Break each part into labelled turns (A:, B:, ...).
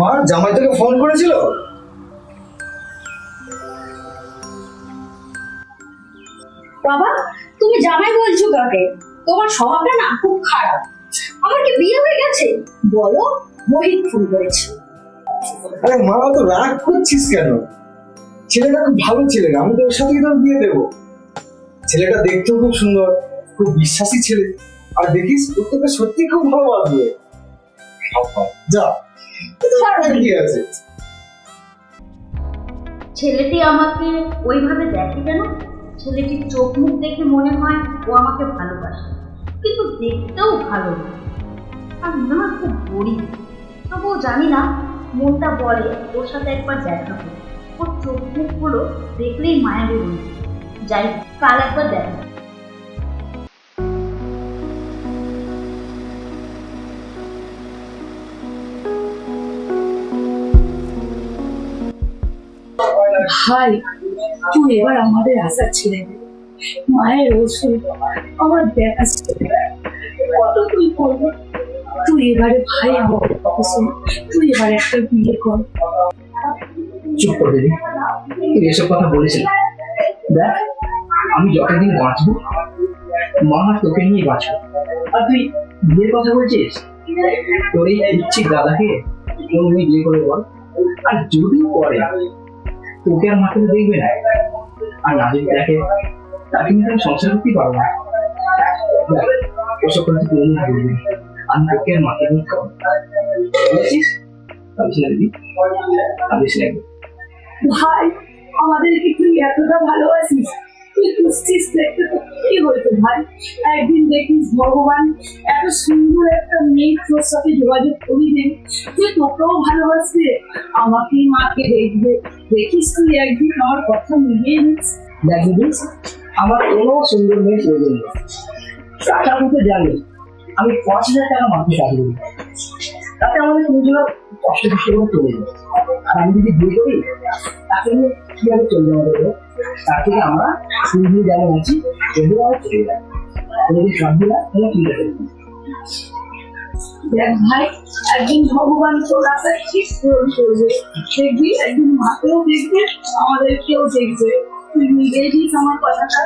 A: মা জামাই তোকে ফোন করেছিল?
B: বাবা তুমি জামাই বলছো কাকে? তোমার স্বভাবটা না খুব খারাপ। আমার কি বিয়ে হয়ে গেছে? বলো মোহিত ফোন করেছে।
A: আরে মা তো রাগ করছিস কেন? ছেলেটা খুব ভালো ছেলে আমি তোর সাথে তোর বিয়ে দেবো। ছেলেটা দেখতেও খুব সুন্দর খুব বিশ্বাসী ছেলে। আর দেখিস তোকে সত্যি খুব ভালো লাগবে যা।
C: ছেলেটি আমাকে ওইভাবে দেখে কেন? ছেলেটির চোখ মুখ দেখে মনে হয় ও আমাকে ভালোবাসে। কিন্তু দেখতেও ভালো আর না খুব গরিব। তবুও জানি না মনটা বলে ওর সাথে একবার দেখা করো ওর চোখ মুখগুলো দেখলেই মায়াবী যাই কাল একবার দেখা।
B: ভাই তুই এবার আমাদের আশা দে। মায়ের ওষুধ আমার দেখা কত তুই করবি? তুই এবারে ভাই আমার তুই এবারে একটা বিয়ে কর।
D: চুপ করে দিবি। তুই এসব কথা বলেছিস দেখ, আমি যতদিন বাঁচবো, মা তোকে নিয়ে বাঁচবো। আর তুই বিয়ের কথা বলছিস? তোর এই ইচ্ছি দাদাকে নিয়ে বিয়ে করে বল। আর যদি করে তোকে আর মাকে দেখবে না। আর না দেখে তাকে কিন্তু আমি সংসার করতেই পারব না। ওসব কথা তুই না বলবি। আমি তোকে আর মাকে নিয়ে খাব বুঝেছিস? আমি ছেড়ে দিদি আমি ছেড়ে
B: ভাই, আমাদেরকে তুই এতটা ভালোবাসিস। মাকে আমার কথা
D: কোনো সুন্দর মেয়ে প্রয়োজন নেই টাকা মতো জানি আমি পাঁচ হাজার টাকা মাসে কাজ করি তাতে আমাদের দুজনের কষ্ট কষ্ট করে চলে যায় আর আমি যদি বিয়ে করি তাকে নিয়ে কীভাবে চলবে আমাদের? তার থেকে আমরা সুন্দর যেমন আছি যদি আমরা চলে যাই আমাদের সব কোনো চিন্তা করি
B: দেখ ভাই একদিন ভগবান তোর আশা ঠিক পূরণ মাকেও দেখবে? আমাদেরকেও দেখবে। তুই নিজেই আমার কথাটা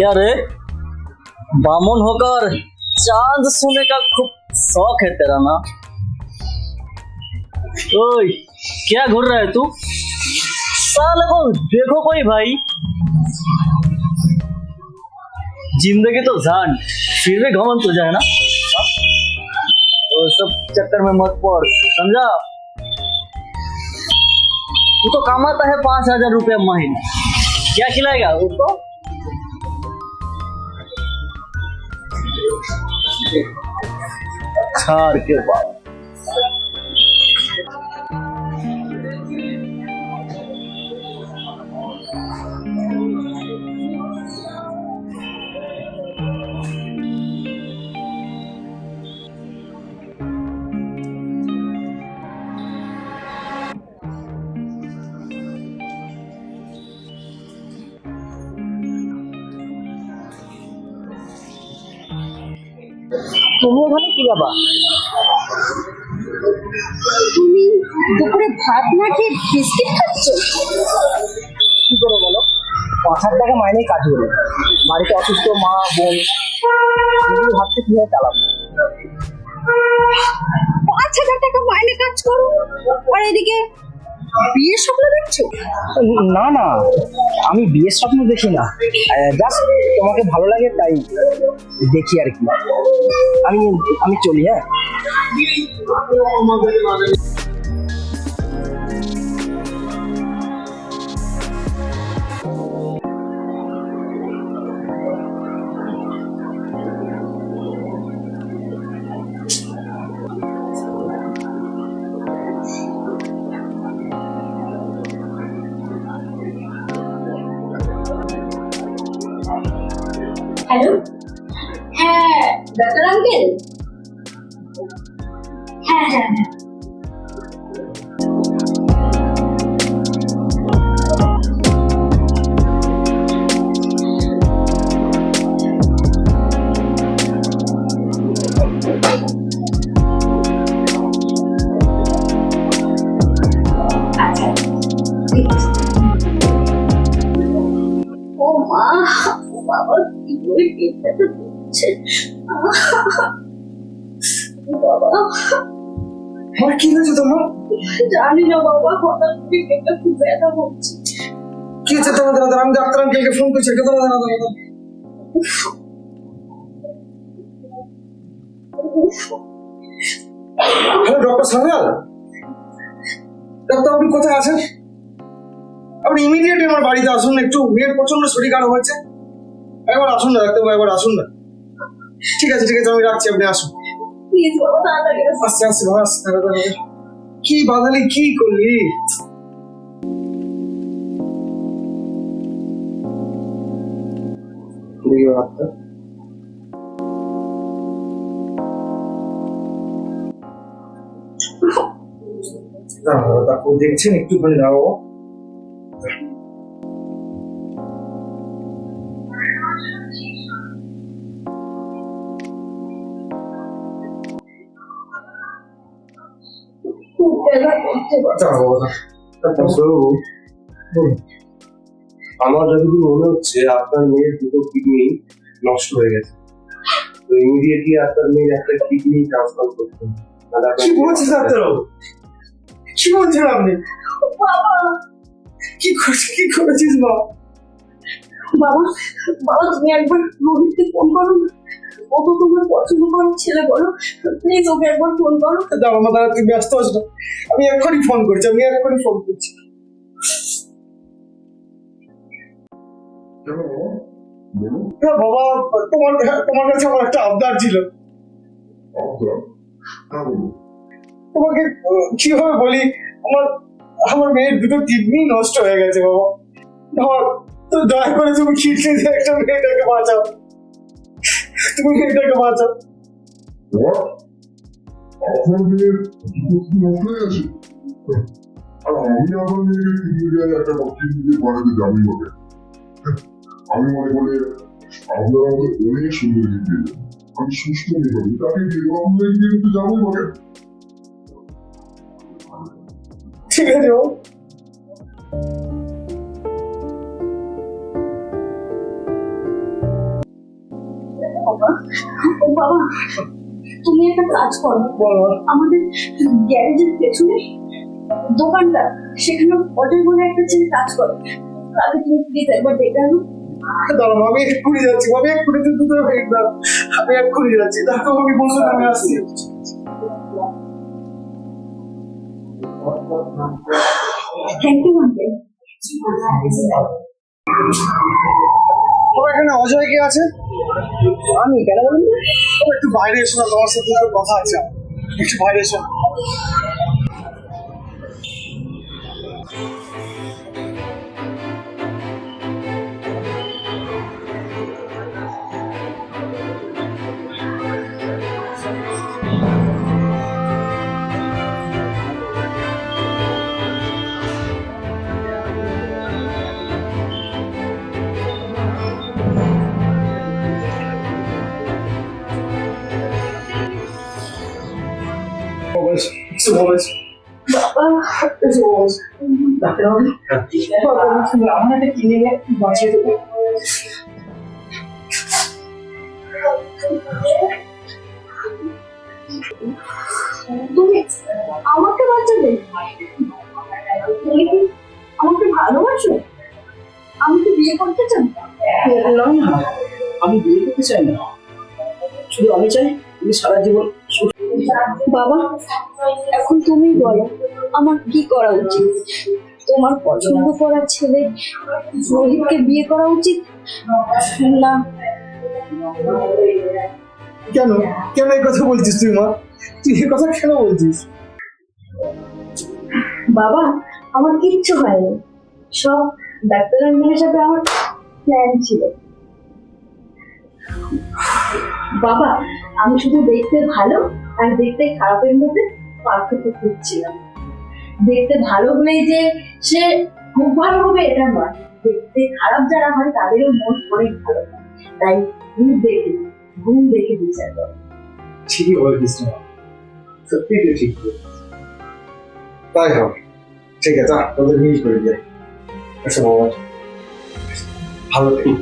E: क्या रे? बामन होकर चाँद सोने का खूब शौक है तेरा ना? ओए, क्या घूर रहा है तू? साले को देखो कोई भाई। ज़िंदगी तो जान, फिर भी घमंड हो जाए ना? वो सब चक्कर में मत पड़, समझा? तू तो कमाता है पाँच हज़ार रुपया महीना। क्या खिलाएगा? उसको छाड़ के बाद
D: তুমি ওখানে কি ব্যাপার
B: তুমি দুপুরে ভাত না খেয়ে বিস্কিট খাচ্ছ?
D: কি করে বলো? পাঁচ হাজার টাকা মাইনে কাজ হলো বাড়িতে অসুস্থ মা বোন নিজের ভাবতে কীভাবে চালাবো?
B: পাঁচ হাজার টাকা মাইনে কাজ করো। আর এদিকে বিয়ের স্বপ্ন দেখছ?
D: না না। আমি বিয়ের স্বপ্ন দেখি না। জাস্ট তোমাকে ভালো লাগে, তাই দেখি আর কি। আমি আমি চলি হ্যাঁ।
C: বাবা কি
A: হয়েছে তোমার?
B: জানি না বাবা হঠাৎ করে পেটটা খুব ব্যথা
A: কি তোমার দাদা? আমি ডাক্তার আঙ্কেলকে ফোন করছি দাদা দাদা হ্যালো ডক্টর আপনি কোথায় আছেন? আপনি ইমিডিয়েটলি আমার বাড়িতে আসুন, একটু মেয়ের প্রচণ্ড শরীর খারাপ হয়েছে। একবার আসুন না ডাক্তারবাবু একবার আসুন না। ঠিক আছে ঠিক আছে আমি রাখছি আপনি আসুন। আস্তে আস্তে বাবা আস্তে দাঁড়া। কি বাধালি কি করলি? দেখছেন একটুখানি দাঁড়াবো
F: আমার যতদূর মনে হচ্ছে আপনার মেয়ের দুটো কিডনি নষ্ট হয়ে গেছে। তো ইমিডিয়েটলি আপনার মেয়ের একটা কিডনি ট্রান্সপ্লান্ট করতে
A: কি বলছিস ডাক্তারবাবু? কি বলছেন আপনি?
B: বাবা।
A: কি করছিস কি করেছিস মা?
B: বাবা বাবা তুমি একবার রোহিতকে ফোন করো না। ও তো তোমার পছন্দ করার ছেলে বলো প্লিজ ওকে একবার ফোন করো।
A: দাঁড়া মা দাঁড়া তুই ব্যস্ত আছিস না। আমি এক্ষুনি ফোন করছি আমি এক্ষুনি ফোন করছি। না বাবা তোমার তোমার কাছে আমার একটা আবদার ছিল। তোমাকে কীভাবে বলি আমার আমার মেয়ের দুটো কিডনি নষ্ট হয়ে গেছে বাবা। ধর তো দয়া করে তুমি কিডনি একটা মেয়েটাকে বাঁচাও। তুমি মেয়েটাকে বাঁচাও
G: আমি আমার মনে করি সুন্দর আমি সুস্থ মেয়ে পাবো তাকে দিয়ে দেবো যাবই হবে
A: ঠিক আছে বাবা
B: তুমি একটা কাজ করো। আমাদের গ্যারেজের পেছনে দোকানটা সেখানে অজয় বলে একটা ছেলে কাজ করে। তাকে তুমি প্লিজ একবার ডেকে আনো।
A: দাঁড়াও আমি এক্ষুনি যাচ্ছি আমি এক্ষুনি আমি এক্ষুনি যাচ্ছি দেখো আমি বলছো আমি আসছি।
B: থ্যাংক ইউ আঙ্কেল
A: তোমার এখানে অজয় কে আছে?
B: আমি কেন বলুন
A: একটু বাইরে এসো না তোমার সাথে কথা আছে। একটু বাইরে এসো কিছু
D: আমার একটা কিনে বাঁচিয়ে দেবো।
B: তুমি আমাকে বাঁচাবে তুমি কি আমাকে ভালোবাসো? আমি কি বিয়ে করতে চাই?
D: না আমি বিয়ে করতে চাই না। শুধু আমি চাই তুমি সারা জীবন
B: বাবা এখন তুমি বলো। আমার কি করা উচিত? তোমার পছন্দ করা ছেলে রোহিতকে বিয়ে করা উচিত? না।
A: কেন? কেন এই কথা বলছিস তুই মা? তুই এই কথা কেন বলছিস?
B: বাবা আমার কিচ্ছু হয়নি। সব ডাক্তার আঙ্কেলের সাথে আমার প্ল্যান ছিল। বাবা আমি শুধু দেখতে ভালো আর দেখতে খারাপের মধ্যে পার্থক্য খুঁজছিলাম। দেখতে ভালো হলে যে সে খুব ভালো হবে, এটা নয়। দেখতে খারাপ যারা হয়, তাদেরও মন অনেক ভালো তাই ঘুম দেখে ঘুম দেখে বিচার করো।
A: ঠিকই বলেছিস সত্যি তো ঠিক তাই ঠিক আছে তোদের মিল করে আচ্ছা বাবা। ভালো থেকো।